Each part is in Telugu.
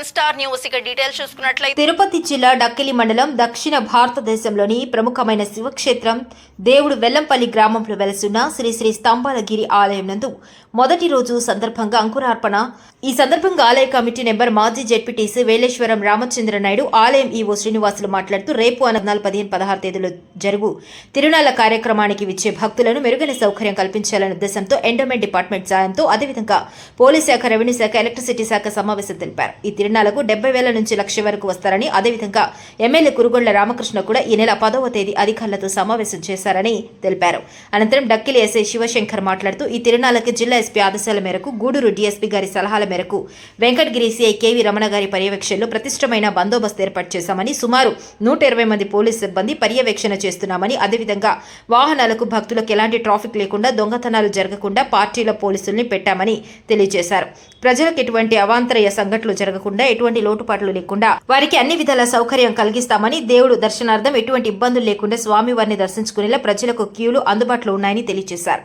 N star news. ఇక డీటెయిల్స్ చూసుకున్నట్లయితే తిరుపతి జిల్లా డక్కిలి మండలం దక్షిణ భారతదేశంలోని ప్రముఖమైన శివక్షేత్రం దేవుడు వెల్లంపల్లి గ్రామంలో వెలసున్న శ్రీ శ్రీ స్తంభాలగిరి ఆలయం నందు మొదటి రోజు సందర్భంగా అంకురార్పణ. ఈ సందర్భంగా ఆలయ కమిటీ నెంబర్ మాజీ జెడ్పీటీసీ వేలేశ్వరం రామచంద్ర నాయుడు ఆలయం ఈవో శ్రీనివాసులు మాట్లాడుతూ రేపు అనగనాలు పదిహేను పదహారు తేదీలో జరుగు తిరునాళ్ళ కార్యక్రమానికి విచ్చే భక్తులను మెరుగైన సౌకర్యం కల్పించాలనే ఉద్దేశంతో ఎండోమెంట్ డిపార్ట్మెంట్ సాయంతో అదేవిధంగా పోలీస్ శాఖ రెవెన్యూ శాఖ ఎలక్ట్రిసిటీ శాఖ సమావేశం తెలిపారు. ఈ తిరునాళ్ళకు డెబ్బై వేల నుంచి లక్ష వరకు వస్తారని అదేవిధంగా ఎమ్మెల్యే కురుగొండ్ల రామకృష్ణ కూడా ఈ నెల పదవ తేదీ అధికారులతో సమావేశం చేశారని తెలిపారు. అనంతరం డక్కిలి ఎస్ఐ శివశంకర్ మాట్లాడుతూ ఈ తిరునాళ్ళకి జిల్లా ఎస్పీ ఆదేశాల మేరకు గూడూరు డీఎస్పీ గారి సలహాల మేరకు వెంకటగిరి సిఐ కేవీ రమణ గారి పర్యవేక్షణలో ప్రతిష్టమైన బందోబస్తు ఏర్పాటు చేశామని సుమారు నూట ఇరవై మంది పోలీస్ సిబ్బంది పర్యవేక్షణ చేస్తున్నామని అదేవిధంగా వాహనాలకు భక్తులకు ఎలాంటి ట్రాఫిక్ లేకుండా దొంగతనాలు జరగకుండా పార్టీల పోలీసుల్ని పెట్టామని తెలియజేశారు. ప్రజలకు ఎటువంటి అవాంతరయ సంఘటనలు జరగకుండా ఎటువంటి లోటుపాట్లు లేకుండా వారికి అన్ని విధాల సౌకర్యం కలిగిస్తామని దేవుడు దర్శనార్థం ఎటువంటి ఇబ్బందులు లేకుండా స్వామివారిని దర్శించుకునేలా ప్రజలకు క్యూలు అందుబాటులో ఉన్నాయని తెలియజేశారు.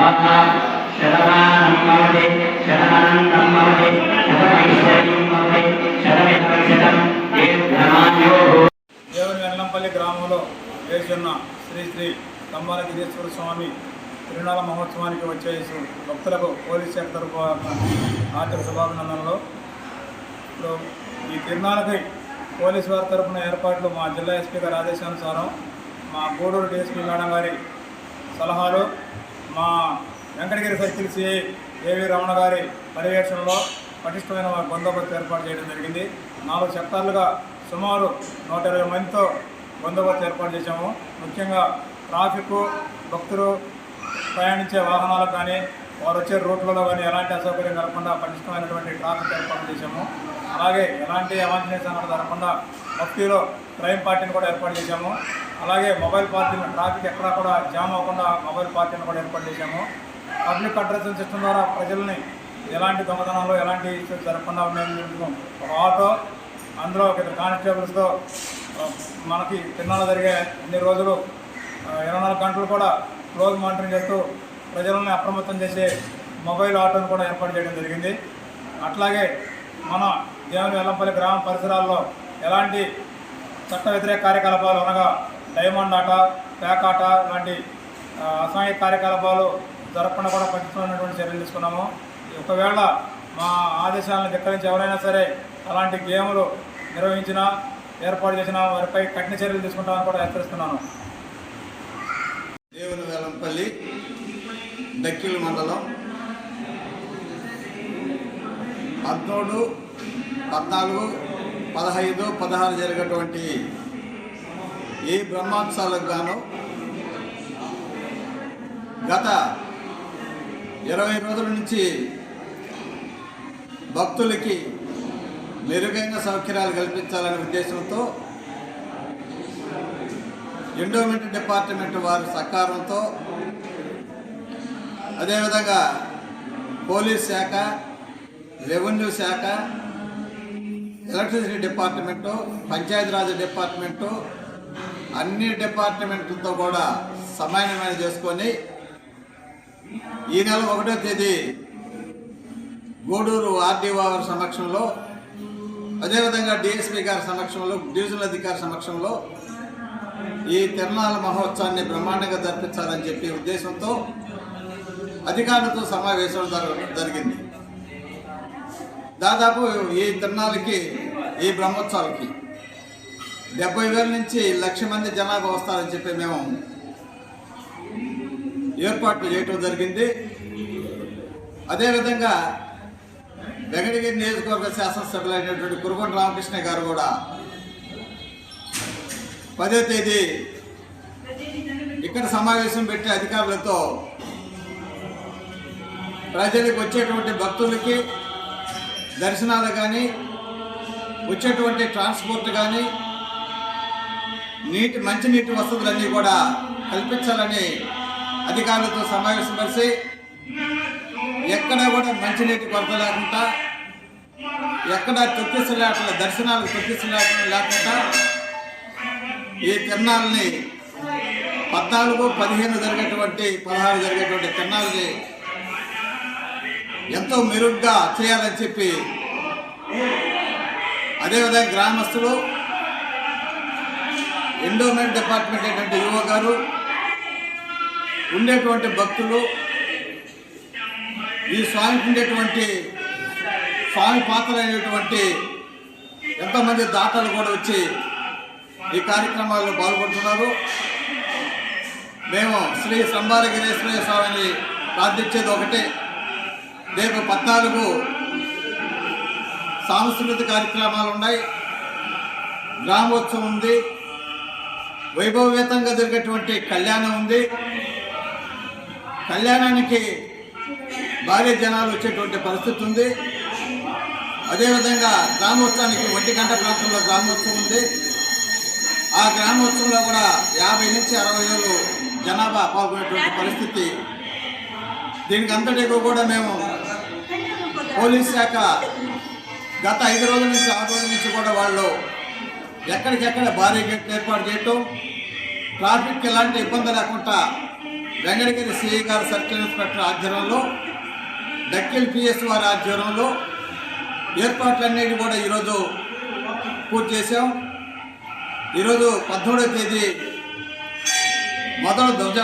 శతమానం భవతి శతమానం భవతి శతమైశ్వర్యం భవతి శతమితం దేవుని వెల్లంపల్లి గ్రామంలో వేసున్న శ్రీ శ్రీ కమ్మాల గిరీశ్వర స్వామి తిరునాళ మహోత్సవానికి వచ్చేసి భక్తులకు పోలీస్ శాఖ తరపు ఆర్థిక శుభాభినందనలు. ఇప్పుడు ఈ తిరునాళకి పోలీస్ వారి తరపున ఏర్పాట్లు మా జిల్లా ఎస్పీ గారి ఆదేశానుసారం మా గూడూరు డిఎస్పీ మేడం గారి సలహాలు మా వెంకటగిరి సర్కిల్ సిఐ ఏవి రమణ గారి పర్యవేక్షణలో పటిష్టమైన బందోబస్తు ఏర్పాటు చేయడం జరిగింది. నాలుగు సెక్టార్లుగా సుమారు నూట ఇరవై మందితో బందోబస్తు ఏర్పాటు చేశాము. ముఖ్యంగా ట్రాఫిక్ భక్తులు ప్రయాణించే వాహనాలకు కానీ వారు వచ్చే రోడ్లలో కానీ ఎలాంటి అసౌకర్యం కలగకుండా పటిష్టమైనటువంటి ట్రాఫిక్ ఏర్పాటు చేశాము. అలాగే ఎలాంటి అవాంఛనీయ సంఘటన జరగకుండా భక్తిలో క్రైమ్ పార్టీని కూడా ఏర్పాటు చేశాము. అలాగే మొబైల్ పార్కింగ్ ట్రాఫిక్ ఎక్కడా కూడా జామ్ అవ్వకుండా మొబైల్ పార్కింగ్ కూడా ఏర్పాటు చేశాము. పబ్లిక్ అడ్రసింగ్ సిస్టమ్ ద్వారా ప్రజల్ని ఎలాంటి దొంగతనాలు ఎలాంటి ఇష్యూస్ జరగకుండా ఉండేందుకు ఒక ఆటో అందులో ఒక ఇద్దరు కానిస్టేబుల్స్తో మనకి తిన్నాళ్ళు జరిగే అన్ని రోజులు ఇరవై నాలుగు గంటలు కూడా క్లోజ్ మానిటరింగ్ చేస్తూ ప్రజలను అప్రమత్తం చేసే మొబైల్ ఆటోను కూడా ఏర్పాటు చేయడం జరిగింది. అట్లాగే మన దేవుని వెల్లంపల్లి గ్రామ పరిసరాల్లో ఎలాంటి చట్ట వ్యతిరేక కార్యకలాపాలు అనగా డైమండ్ ఆట ప్యాక్ ఆట లాంటి అసహాయ అసాంఘిక కార్యకలాపాలు జరగకుండా కూడా పట్టించుకున్నటువంటి చర్యలు తీసుకున్నాము. ఒకవేళ మా ఆదేశాలను ధిక్కరించి ఎవరైనా సరే అలాంటి గేములు నిర్వహించినా ఏర్పాటు చేసిన వారిపై కఠిన చర్యలు తీసుకుంటామని కూడా హెచ్చరిస్తున్నాను. దేవుని వేలంపల్లి దక్కిల్ మండలం పద్మూడు పద్నాలుగు పదహైదు పదహారు జరిగేటువంటి ఈ బ్రహ్మోత్సవాలకు గాను గత ఇరవై రోజుల నుంచి భక్తులకి మెరుగైన సౌకర్యాలు కల్పించాలనే ఉద్దేశంతో ఎండోమెంట్ డిపార్ట్మెంట్ వారి సహకారంతో అదేవిధంగా పోలీస్ శాఖ రెవెన్యూ శాఖ ఎలక్ట్రిసిటీ డిపార్ట్మెంటు పంచాయతీరాజ్ డిపార్ట్మెంటు అన్ని డిపార్ట్మెంట్లతో కూడా సమన్వయం చేసుకొని ఈ నెల ఒకటో తేదీ గూడూరు ఆర్డీఓ సమక్షంలో అదేవిధంగా డిఎస్పీ గారి సమక్షంలో డివిజనల్ అధికారి సమక్షంలో ఈ తిరునాళ్ళ మహోత్సవాన్ని బ్రహ్మాండంగా జరిపించాలని చెప్పే ఉద్దేశంతో అధికారులతో సమావేశం జరిగింది. దాదాపు ఈ తిరునాళ్ళకి ఈ బ్రహ్మోత్సవాలకి డెబ్బై వేల నుంచి లక్ష మంది జనాభా వస్తారని చెప్పి మేము ఏర్పాట్లు చేయటం జరిగింది. అదేవిధంగా వెంకటగిరి నియోజకవర్గ శాసనసభ్యులు అయినటువంటి కురుగొండ రామకృష్ణ గారు కూడా పదో తేదీ ఇక్కడ సమావేశం పెట్టే అధికారులతో ప్రజలకు వచ్చేటువంటి భక్తులకి దర్శనాలు కానీ వచ్చేటువంటి ట్రాన్స్పోర్ట్ కానీ నీటి మంచినీటి వసతులన్నీ కూడా కల్పించాలని అధికారులతో సమావేశం కలిసి ఎక్కడ కూడా మంచినీటి కొరత లేకుండా ఎక్కడ తొక్కిసలాటల దర్శనాలు తొక్కిసలాటలు లేకుండా ఈ తిరణాలని పద్నాలుగు పదిహేను జరిగేటువంటి పదహారు జరిగేటువంటి తిరణాలని ఎంతో మెరుగ్గా చేయాలని చెప్పి అదేవిధంగా గ్రామస్తులు ఎండోమెంట్ డిపార్ట్మెంట్ అయినటువంటి యువ గారు ఉండేటువంటి భక్తులు ఈ స్వామికి ఉండేటువంటి స్వామి పాత్రలైనటువంటి ఎంతోమంది దాతలు కూడా వచ్చి ఈ కార్యక్రమాల్లో పాల్గొంటున్నారు. మేము శ్రీ సంబాలగిరీశ్వర స్వామిని ప్రార్థించేది ఒకటే. రేపు పద్నాలుగు సాంస్కృతిక కార్యక్రమాలు ఉన్నాయి. గ్రామోత్సవం ఉంది. వైభవవేతంగా జరిగేటువంటి కళ్యాణం ఉంది. కళ్యాణానికి భారీ జనాలు వచ్చేటువంటి పరిస్థితి ఉంది. అదేవిధంగా గ్రామోత్సవానికి ఒంటి గంట ప్రాంతంలో గ్రామోత్సవం ఉంది. ఆ గ్రామోత్సవంలో కూడా యాభై నుంచి అరవై ఏళ్ళు జనాభా పాల్గొనేటువంటి పరిస్థితి. దీనికి అంతటికి కూడా మేము పోలీస్ శాఖ గత ఐదు రోజుల నుంచి ఆరు రోజుల నుంచి కూడా వాళ్ళు ఎక్కడికెక్కడ భారీ గేట్లు ఏర్పాటు చేయటం ట్రాఫిక్ ఎలాంటి ఇబ్బంది లేకుండా వెంకటగిరి సిఐ గారు సర్కిల్ ఇన్స్పెక్టర్ ఆధ్వర్యంలో డక్కిల్ పిఎస్ వారి ఆధ్వర్యంలో ఏర్పాట్లన్నిటి కూడా ఈరోజు పూర్తి చేశాం. ఈరోజు పద్మూడవ తేదీ మొదలు ధ్వజ